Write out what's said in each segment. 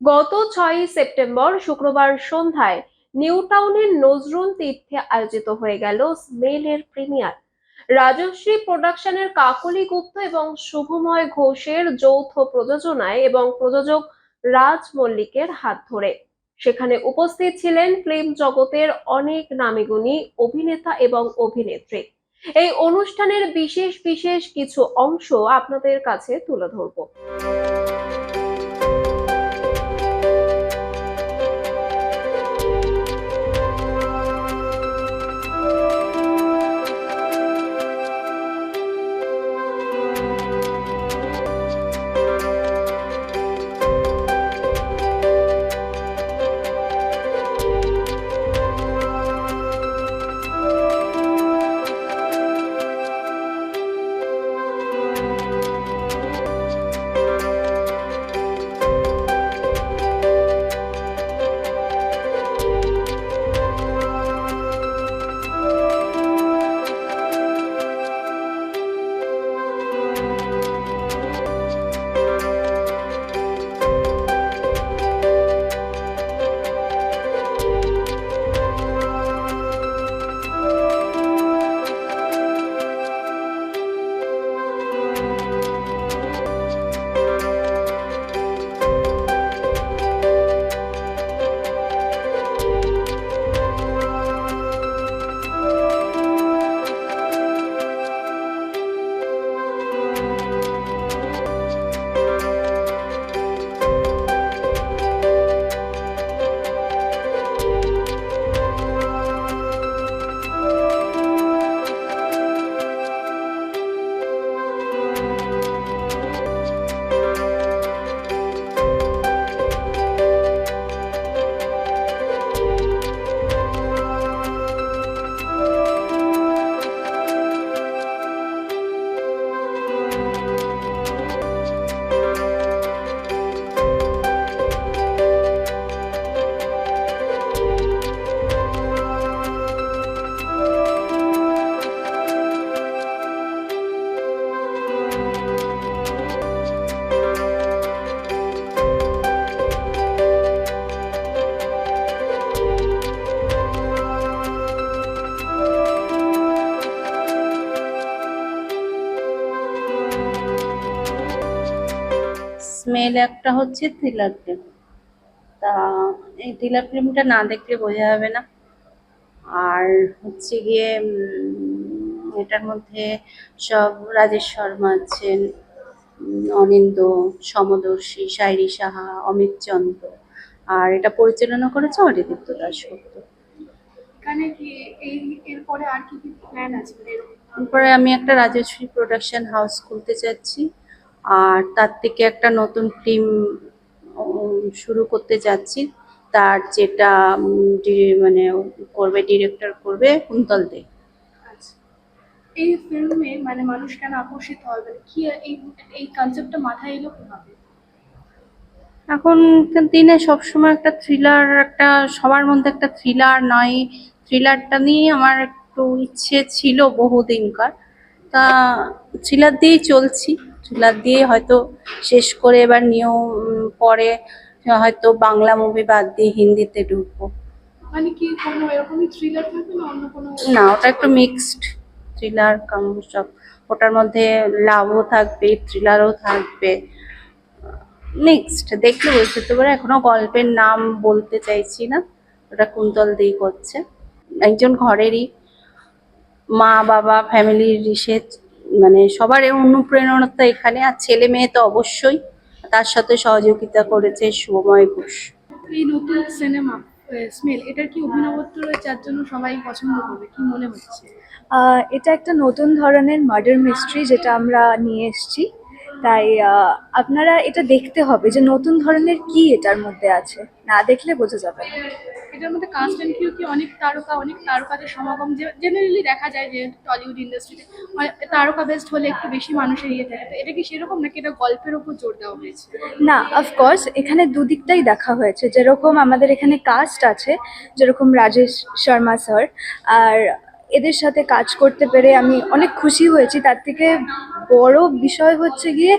গত ছয়ই সেপ্টেম্বর শুক্রবার সন্ধ্যায় নিউ টাউনের নজরুল তীর্থে আয়োজিত হয়ে গেল স্মেলের প্রিমিয়ার। রাজশ্রী প্রোডাকশনের কাকলি গুপ্ত এবং শুভময় ঘোষের যৌথ প্রযোজনায় এবং প্রযোজক রাজ মল্লিকের হাত ধরে। সেখানে উপস্থিত ছিলেন ফিল্ম জগতের অনেক নামিগুণী অভিনেতা এবং অভিনেত্রী। এই অনুষ্ঠানের বিশেষ বিশেষ কিছু অংশ আপনাদের কাছে তুলে ধরবো। স্মেল একটা হচ্ছে থ্রিলার ফিল্ম তা এই থ্রিলার ফিল্মটা না দেখলে বোঝা যাবে না। আর হচ্ছে গিয়ে এটার মধ্যে সব রাজেশ শর্মা আছেন অনিন্দ সমদর্শী শায়রি সাহা অমিত চন্দ্র। আর এটা পরিচালনা করেছে অরিদিত্য দাশগুপ্ত। এখানে কি এই এরপরে আর কি কি প্ল্যান আছে? তারপরে আমি একটা রাজশ্রী প্রোডাকশন হাউস খুলতে চাচ্ছি। আর তার থেকে একটা নতুন ফিল্ম শুরু করতে যাচ্ছি। তার যেটা মানে করবে ডিরেক্টর করবে কুন্তল দে। আছে এই ফিল্মে মানে মানুষ কেন আকর্ষিত হয়? মানে কি এই এই কনসেপ্টটা মাথায় এলো কীভাবে? এখনকার দিনে সবসময় একটা থ্রিলার একটা সবার মধ্যে একটা থ্রিলার নয় থ্রিলারটা নিয়ে আমার একটু ইচ্ছে ছিল বহুদিনকার। তা থ্রিলার দিয়েই চলছি। থ্রিলার দিয়ে হয়তো শেষ করে এবার নিয়েও পরে হয়তো বাংলা মুভি বাদ দিয়ে হিন্দিতে ঢুকবো। মানে কি কোনো এরকমই থ্রিলার থাকবে না অন্য কোনো না ওটা একটু মিক্সড থ্রিলার কাম সব ওটার মধ্যে লাভও থাকবে থ্রিলারও থাকবে। নেক্সট দেখলে বুঝতে পারে এখনও গল্পের নাম বলতে চাইছি না ওটা কুন্তল দিই করছে। একজন ঘরেরই মা বাবা ফ্যামিলির রিসেট মানে সবার অনুপ্রেরণা এখানে আর ছেলে মেয়ে তো অবশ্যই। তার সাথে সহযোগিতা করেছে শুভময় ঘোষ। এই নতুন সিনেমা স্মেল এটার কি অভিনবত্ব রয়েছে? যার জন্য সবাই পছন্দ করবে কি মনে হচ্ছে? আহ, এটা একটা নতুন ধরনের মার্ডার মিস্ট্রি যেটা আমরা নিয়ে এসেছি। তাই আহ, আপনারা এটা দেখতে হবে যে নতুন ধরনের কি এটার মধ্যে আছে। না দেখলে বোঝা যাবে না। এটার মধ্যে কাস্ট অ্যান্ড কিউ কি অনেক তারকা, অনেক তারকাদের সমাগম। যে জেনারেলি দেখা যায় যে টলিউড ইন্ডাস্ট্রিতে তারকা বেস্ট হলে একটু বেশি মানুষের ইয়ে থাকে। তো এটা কি সেরকম নাকি এটা গল্পের উপর জোর দেওয়া হয়েছে? না অফকোর্স এখানে দুদিকটাই দেখা হয়েছে। যেরকম আমাদের এখানে কাস্ট আছে, যেরকম রাজেশ শর্মা স্যার আর এদের সাথে কাজ করতে পেরে আমি অনেক খুশি হয়েছি। তার থেকে বড় বিষয় হচ্ছে গিয়ে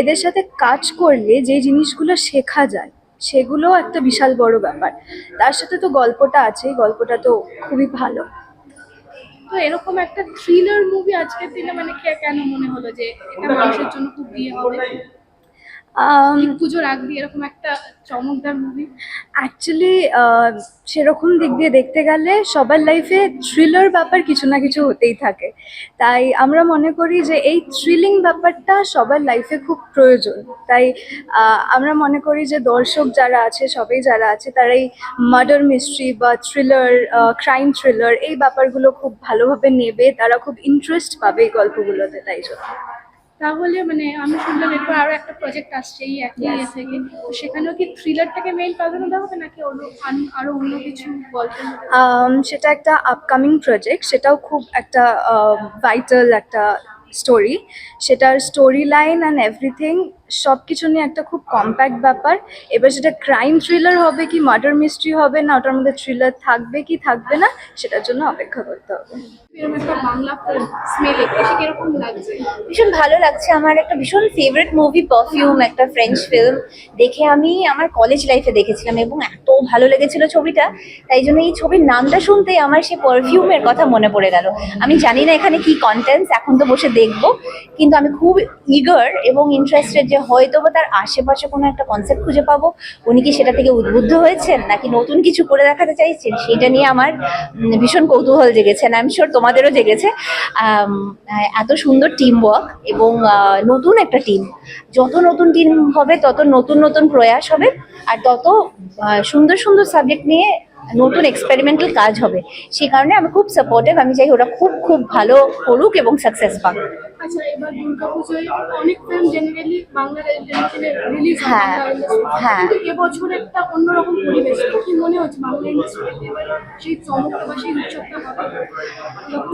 এদের সাথে কাজ করলে যে জিনিসগুলো শেখা যায় সেগুলো একটা বিশাল বড় ব্যাপার। তার সাথে তো গল্পটা আছে গল্পটা তো খুবই ভালো। তো এরকম একটা থ্রিলার মুভি আজকের দিনে মানে কেন মনে হলো যে এটা মানুষের জন্য খুব বিয়ে হবে? পুজোর আগ দিয়ে এরকম একটা চমকদার মুভি অ্যাকচুয়ালি সেরকম দিক দিয়ে দেখতে গেলে সবার লাইফে থ্রিলার ব্যাপার কিছু না কিছু হতেই থাকে। তাই আমরা মনে করি যে এই থ্রিলিং ব্যাপারটা সবার লাইফে খুব প্রয়োজন। তাই আমরা মনে করি যে দর্শক যারা আছে সবাই যারা আছে তারা এই মার্ডার মিস্ট্রি বা থ্রিলার ক্রাইম থ্রিলার এই ব্যাপারগুলো খুব ভালোভাবে নেবে তারা খুব ইন্টারেস্ট পাবে এই গল্পগুলোতে তাই জন্য। তাহলে মানে আমি শুনলাম এরপর আরও একটা প্রজেক্ট আসছে এই একই ইয়ে থেকে। সেখানেও কি থ্রিলারটাকে মেইন প্রাধান্য দেওয়া হবে নাকি আরও অন্য কিছু গল্প সেটা একটা আপকামিং প্রজেক্ট সেটাও খুব একটা ভাইটাল একটা স্টোরি সেটার স্টোরি লাইন অ্যান্ড এভরিথিং সব কিছু নিয়ে একটা খুব কম্প্যাক্ট ব্যাপার। এবার সেটা ক্রাইম থ্রিলার হবে কি মার্ডার মিস্ট্রি হবে না ওটার মধ্যে থ্রিলার থাকবে কি থাকবে না সেটার জন্য অপেক্ষা করতে হবে। বাংলা স্মেল লাগছে? ভীষণ ভালো লাগছে। আমার একটা ভীষণ ফেভারিট মুভি পারফিউম একটা ফ্রেঞ্চ ফিল্ম দেখে আমি আমার কলেজ লাইফে দেখেছিলাম এবং এত ভালো লেগেছিল ছবিটা। তাই জন্য এই ছবির নামটা শুনতেই আমার সেই পারফিউমের কথা মনে পড়ে গেল। আমি জানি না এখানে কি কন্টেন্টস এখন তো বসে দেখব। কিন্তু আমি খুব ইগার এবং ইন্টারেস্টেড যে হয়তো বা তার আশেপাশে কোনো একটা কনসেপ্ট খুঁজে পাবো, উনি কি সেটা থেকে উদ্বুদ্ধ হয়েছেন নাকি নতুন কিছু করে দেখাতে চাইছেন? সেটা নিয়ে আমার ভীষণ কৌতূহল জেগেছে আই এম শিওর তোমাদেরও জেগেছে। এত সুন্দর টিম ওয়ার্ক এবং নতুন একটা টিম যত নতুন টিম হবে, তত নতুন নতুন প্রয়াস হবে। আর তত সুন্দর সুন্দর সাবজেক্ট নিয়ে নতুন এক্সপেরিমেন্টাল কাজ হবে। সেই কারণে আমি খুব সাপোর্টিভ আমি চাই ওরা খুব খুব ভালো করুক এবং সাকসেস পাক। আচ্ছা এবার দুর্গাপুজোয় অনেক ফিল্ম জেনারেলি বাংলা রিলিজ হ্যাঁ, হ্যাঁ। এবছর একটা অন্যরকম পরিবেশ কি মনে হচ্ছে বাংলা ইন্ডাস্ট্রিতে সেই চমকটা বা সেই উৎসবটা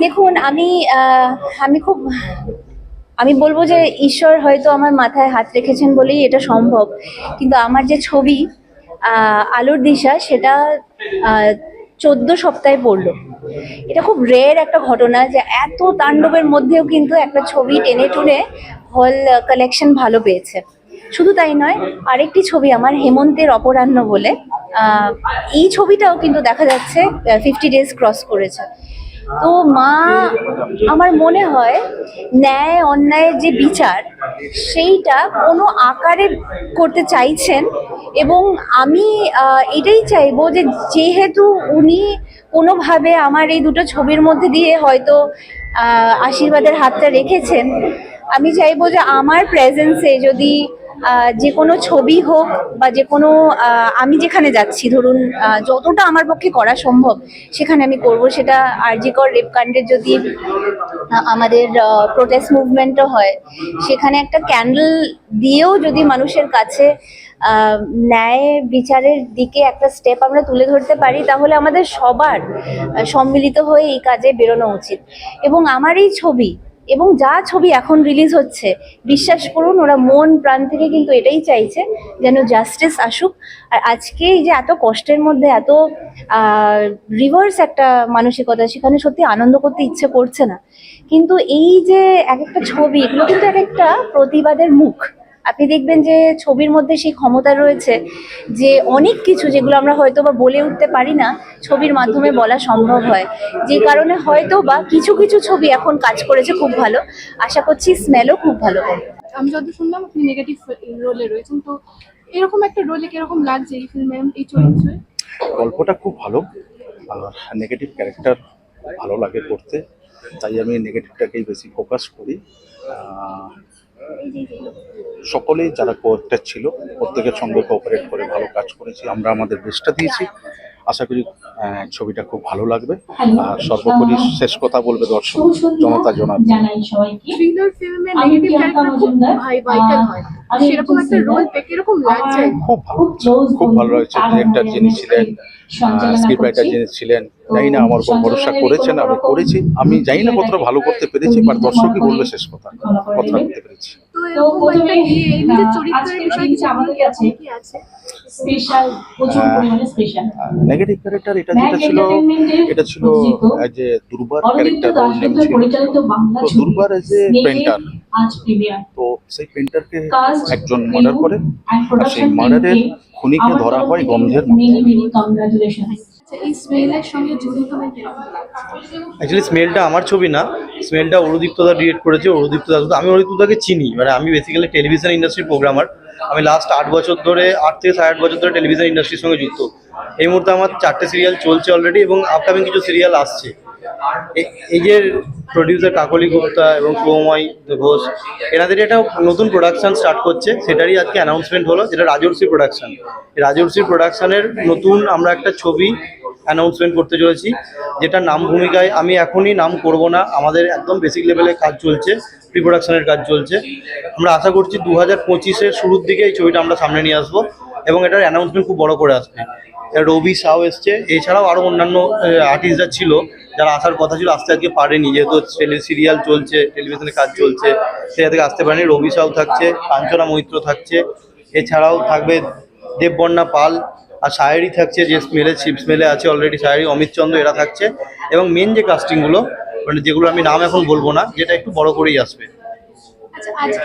দেখুন আমি আমি খুব আমি বলব যে ঈশ্বর হয়তো আমার মাথায় হাত রেখেছেন বলেই এটা সম্ভব। কিন্তু আমার যে ছবি আলোর দিশা সেটা চোদ্দ সপ্তাহে পড়ল। এটা খুব রেয়ার একটা ঘটনা যে এত তাণ্ডবের মধ্যেও কিন্তু একটা ছবি টেনে টুনে হল কালেকশন ভালো পেয়েছে। শুধু তাই নয়, আরেকটি ছবি আমার হেমন্তের অপরাহ্ন বলে এই ছবিটাও কিন্তু দেখা যাচ্ছে ফিফটি ডেজ ক্রস করেছে। তো মা, আমার মনে হয় ন্যায়, অন্যায়ের যে বিচার, সেইটা কোনো আকারে করতে চাইছেন এবং আমি এটাই চাইব যে যেহেতু উনি কোনোভাবে আমার এই দুটো ছবির মধ্যে দিয়ে হয়তো আশীর্বাদের হাতটা রেখেছেন, আমি চাইব যে আমার প্রেজেন্সে যদি যে কোনো ছবি হোক বা যে কোনো আমি যেখানে যাচ্ছি, ধরুন যতটা আমার পক্ষে করা সম্ভব, সেখানে আমি করব। সেটা আরজিকর রেপকাণ্ডের যদি আমাদের প্রোটেস্ট মুভমেন্টও হয়, সেখানে একটা ক্যান্ডেল দিয়েও যদি মানুষের কাছে ন্যায় বিচারের দিকে একটা স্টেপ আমরা তুলে ধরতে পারি, তাহলে আমাদের সবার সম্মিলিত হয়ে এই কাজে বেরোনো উচিত। এবং আমার এই ছবি এবং যা ছবি এখন রিলিজ হচ্ছে, বিশ্বাস করুন, ওরা মন প্রাণ থেকে কিন্তু এটাই চাইছে যেন জাস্টিস আসুক। আর আজকে এই যে এত কষ্টের মধ্যে, এত রিভার্স একটা মানসিকতা, সেখানে সত্যি আনন্দ করতে ইচ্ছে করছে না। কিন্তু এই যে এক একটা ছবি, এগুলো কিন্তু এক একটা প্রতিবাদের মুখ। আপনি দেখবেন যে ছবির মধ্যে সেই ক্ষমতা রয়েছে যে অনেক কিছু যেগুলো আমরা হয়তো বা বলে উঠতে পারি না ছবির মাধ্যমে বলা সম্ভব হয়। যে কারণে হয়তো বা কিছু কিছু ছবি এখন কাজ করেছে খুব ভালো। আশা করছি স্মেলও খুব ভালো আমি যত শুনলাম আপনি নেগেটিভ রোলে রয়েছেন তো এরকম একটা রোলে কীরকম লাগছে এই ফিল্মে এই চরিত্রে? গল্পটা খুব ভালো। আর নেগেটিভ ক্যারেক্টার ভালো লাগে করতে। তাই আমি নেগেটিভটাকেই বেশি ফোকাস করি। সকলেই যারা কোঅ্যাক্টার ছিল প্রত্যেকের সঙ্গে কোঅপারেট করে ভালো কাজ করেছি আমরা আমাদের বেস্টটা দিয়েছি। আশা করি ছবিটা খুব ভালো লাগবে। আর সর্বোপরি শেষ কথা বলবে দর্শক জনতা ক্যারেক্টার খুব হয়। লাগছে? ভালো। খুব ভালো হয়েছে ডিরেক্টর যিনি ছিলেন স্ক্রিপ্ট রাইটার যিনি ছিলেন জানি না আমার উপর ভরসা করেছেন আমি করেছি। আমি জানি না কতটা ভালো করতে পেরেছি বাট দর্শকই বলবে শেষ কথা কতটা করতে পেরেছি। নেগেটিভ ক্যারেক্টার এটা যেটা ছিল এটা ছিল এজ এ দুর্বার ক্যারেক্টার দাস নেম ছিল। তো দুর্বার এজ এ পেন্টার তো সেই পেন্টারকে একজন মার্ডার করে আর সেই মার্ডারের খুনিকে ধরা হয় গন্ধের মধ্যে। কংগ্রাচুলেশন আচ্ছা অ্যাকচুয়ালি স্মেলটা আমার ছবি না। স্মেলটা অরুদীপ্তদা ডিরেক্ট করেছে অরুদীপ্তদা আমি অরুদীপ্তদাকে চিনি। মানে আমি বেসিক্যালি টেলিভিশন ইন্ডাস্ট্রির প্রোগ্রামার আমি লাস্ট আট বছর ধরে, আট থেকে সাড়ে আট বছর ধরে টেলিভিশন ইন্ডাস্ট্রির সঙ্গে যুক্ত। এই মুহূর্তে আমার চারটে সিরিয়াল চলছে অলরেডি এবং আপকামিং কিছু সিরিয়াল আসছে। এই যে প্রডিউসার কাকলি গুপ্তা এবং শুভময় ঘোষ এনাদের একটা নতুন প্রোডাকশন স্টার্ট করছে। সেটারই আজকে অ্যানাউন্সমেন্ট হলো, যেটা রাজর্ষি প্রোডাকশন রাজর্ষি প্রোডাকশানের নতুন আমরা একটা ছবি অ্যানাউন্সমেন্ট করতে চলেছি। যেটার নাম ভূমিকায় আমি এখনই নাম করব না। আমাদের একদম বেসিক লেভেলে কাজ চলছে প্রি প্রোডাকশনের কাজ চলছে। আমরা আশা করছি দু হাজার পঁচিশের শুরুর দিকে এই ছবিটা আমরা সামনে নিয়ে আসব এবং এটার অ্যানাউন্সমেন্ট খুব বড় করে আসবে। রবি সাউ এসছে। এছাড়াও আরও অন্যান্য আর্টিস্টরা ছিল, যারা আসার কথা ছিল, আসতে আজকে পারেনি। যেহেতু টেলি সিরিয়াল চলছে টেলিভিশনে কাজ চলছে সেটা থেকে আসতে পারেনি। রবি সাউ থাকছে, কাঞ্চনা মৈত্র থাকছে। এছাড়াও থাকবে দেববর্ণা পাল আর সায়েরি থাকছে যে স্মেলে শিপ স্মেলে আছে অলরেডি সায়েরি অমিত চন্দ্র এরা থাকছে। এবং মেন যে কাস্টিংগুলো মানে যেগুলো আমি নাম এখন বলব না যেটা একটু বড় করেই আসবে। আচ্ছা মানে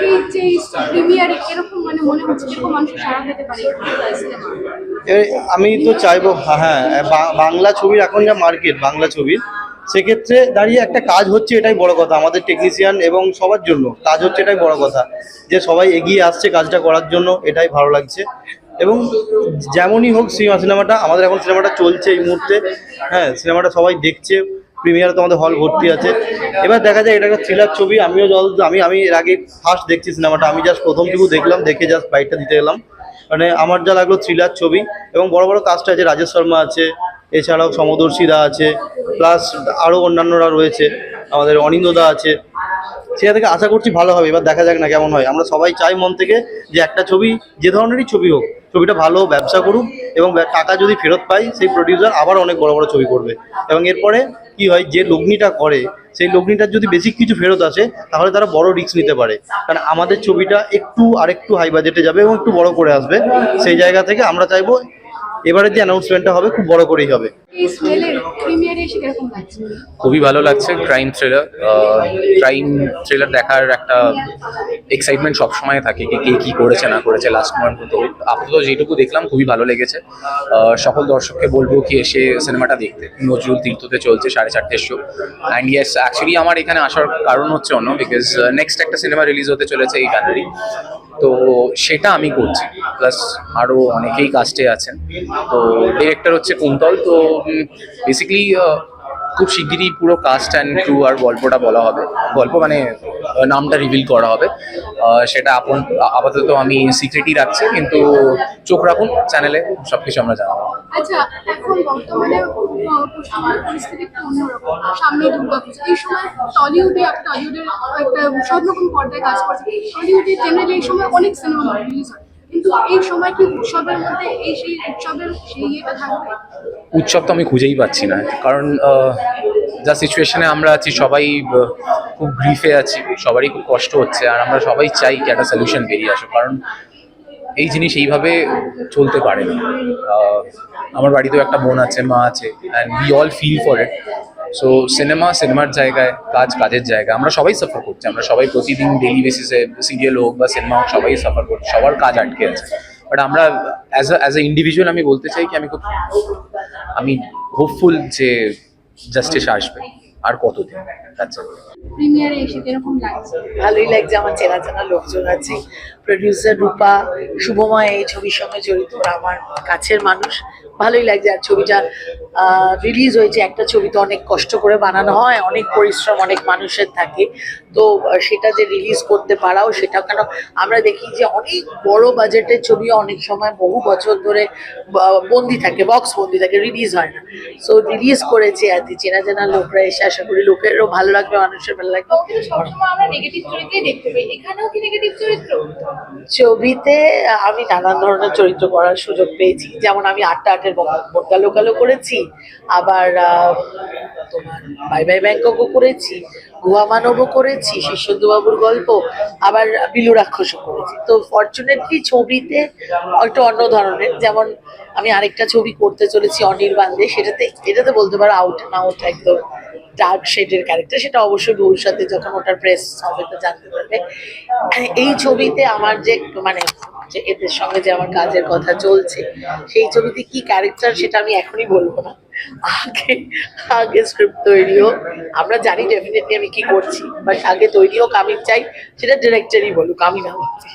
আমি তো চাইব হ্যাঁ বা- বাংলা ছবির এখন যা মার্কেট বাংলা ছবির সেক্ষেত্রে দাঁড়িয়ে একটা কাজ হচ্ছে এটাই বড় কথা। আমাদের টেকনিশিয়ান এবং সবার জন্য কাজ হচ্ছে এটাই বড় কথা। যে সবাই এগিয়ে আসছে কাজটা করার জন্য এটাই ভালো লাগছে। এবং যেমনই হোক সিনেমা, সিনেমাটা, আমাদের এখন সিনেমাটা চলছে এই মুহূর্তে। হ্যাঁ সিনেমাটা সবাই দেখছে, প্রিমিয়ার তো আমাদের হল ভর্তি আছে। এবার দেখা যায় এটা একটা থ্রিলার ছবি, আমিও জল আমি আমি এর আগে ফার্স্ট দেখছি সিনেমাটা, আমি জাস্ট প্রথমটুকু দেখলাম, দেখে জাস্ট বাইকটা দিতে গেলাম মানে আমার যা লাগল থ্রিলার ছবি এবং বড় বড় কাস্ট আছে, রাজেশ শর্মা আছে, এছাড়াও সমদর্শীদা আছে প্লাস আরও অন্যান্যরা রয়েছে, আমাদের অনিন্দদা আছে সেটা থেকে আশা করছি ভালো হবে, এবার দেখা যাক না কেমন হয়। আমরা সবাই চাই মন থেকে যে একটা ছবি, যে ধরনেরই ছবি হোক, ছবিটা ভালো, ব্যবসা করুক, এবং টাকা যদি ফেরত পাই, সেই প্রডিউসার আবার অনেক বড় বড় ছবি করবে। এবং এরপরে কি হয়, যে লগ্নিটা করে, সেই লগ্নিটার যদি বেশি কিছু ফেরত আসে, তাহলে তারা বড় রিস্ক নিতে পারে। কারণ আমাদের ছবিটা একটু আরেকটু হাই বাজেটে যাবে এবং একটু বড় করে আসবে। সেই জায়গা থেকে আমরা চাইব এবারে যে অ্যানাউন্সমেন্টটা হবে খুব বড় করেই হবে। খুবই ভালো লাগছে ক্রাইম থ্রিলার ক্রাইম থ্রিলার দেখার একটা এক্সাইটমেন্ট সবসময় থাকে কি কে কি করেছে না করেছে। লাস্ট পর্যন্ত তো আপাতত যেটুকু দেখলাম খুবই ভালো লেগেছে। সকল দর্শককে বলব কি এসে সিনেমাটা দেখতে। নজরুল তীর্থতে চলছে সাড়ে চারটের শো অ্যান্ড ইয়েস অ্যাকচুয়ালি আমার এখানে আসার কারণ হচ্ছে অন্য বিকজ নেক্সট একটা সিনেমা রিলিজ হতে চলেছে এই জানুয়ারি। তো সেটা আমি করছি। প্লাস আরও অনেকেই কাস্টে আছেন। তো ডিরেক্টর হচ্ছে কুন্তল, তো বেসিক্যালি খুব শিগগিরই পুরো কাস্ট অ্যান্ড ক্রু আর গল্পটা বলা হবে। গল্প মানে নামটা রিভিল করা হবে। সেটা আপন, আপাতত আমি সিক্রেটই রাখছি, কিন্তু চোখ রাখুন চ্যানেলে সব কিছু আমরা জানাব। আচ্ছা অনেক সিনেমা কিন্তু এই সময় কি উৎসবের মধ্যে এই সেই উৎসবের সেই ইয়েটা থাকবে উৎসব তো আমি খুঁজেই পাচ্ছি না, কারণ যা সিচুয়েশনে আমরা আছি, সবাই খুব গ্রিফে আছি, সবারই খুব কষ্ট হচ্ছে, আর আমরা সবাই চাই কি একটা সলিউশন বেরিয়ে আসুক, কারণ এই জিনিস এইভাবে চলতে পারে না। আমার বাড়িতেও একটা বোন আছে, মা আছে and we all feel for it so cinema সিনেমার জায়গায় কাজ কাজের জায়গা আমরা সবাই সাফার করছি। আমরা সবাই প্রতিদিন ডেলি বেসিসে সিরিয়াল হোক বা সিনেমা হোক সবাই সাফার করছি। সবার কাজ আটকে আছে। বাট আমরা অ্যাজ অ্যাজ এ ইন্ডিভিজুয়াল আমি বলতে চাই কি আমি খুব আমি হোপফুল যে জাস্টিস আসবে আর কতদিন. প্রিমিয়ারে এসে কীরকম লাগছে? ভালোই লাগছে। আমার চেনা চেনা লোকজন আছে। প্রডিউসার রূপা শুভময় এই ছবির সঙ্গে জড়িত। আমার কাছের মানুষ। ভালোই লাগছে। আর ছবিটা রিলিজ হয়েছে। একটা ছবি তো অনেক কষ্ট করে বানানো হয় অনেক পরিশ্রম অনেক মানুষের থাকে। তো সেটা যে রিলিজ করতে পারাও সেটা কেন? আমরা দেখি যে অনেক বড় বাজেটের ছবি অনেক সময় বহু বছর ধরে বন্দি থাকে বক্স বন্দি থাকে রিলিজ হয় না। সো রিলিজ করেছে আর কি। চেনা চেনা লোকরা এসে আশা করি লোকেরও ভালো লাগবে মানুষের ভালো লাগবে। ছবিতে আমি নানান ধরনের চরিত্র করার সুযোগ পেয়েছি। যেমন আমি আটটা আটের কালো কালো করেছি। আবার তোমার বাই বাই ব্যাংককও করেছি, গুহা মানবও করেছি, শিষ্যন্দুবাবুর গল্প, আবার বিলু রাক্ষসও করেছি। তো ফর্চুনেটলি ছবিতে একটু অন্য ধরনের, যেমন আমি আরেকটা ছবি করতে চলেছি অনির্বাণে, সেটাতে, এটাতে বলতে পারো আউট না আউট একদম ডার্ক শেডের ক্যারেক্টার সেটা অবশ্যই ভবিষ্যতে যখন ওটার প্রেস হবে তো জানতে পারবে। এই ছবিতে আমার যে মানে যে এদের সঙ্গে যে আমার কাজের কথা চলছে, সেই ছবিতে কি ক্যারেক্টার সেটা আমি এখনই বলব না। আগে আগে স্ক্রিপ্ট তৈরি হোক, আমরা জানি ডেফিনেটলি আমি কি করছি বাট আগে তৈরিও হোক চাই সেটা ডিরেক্টরই বলুক, আমি না বলছি।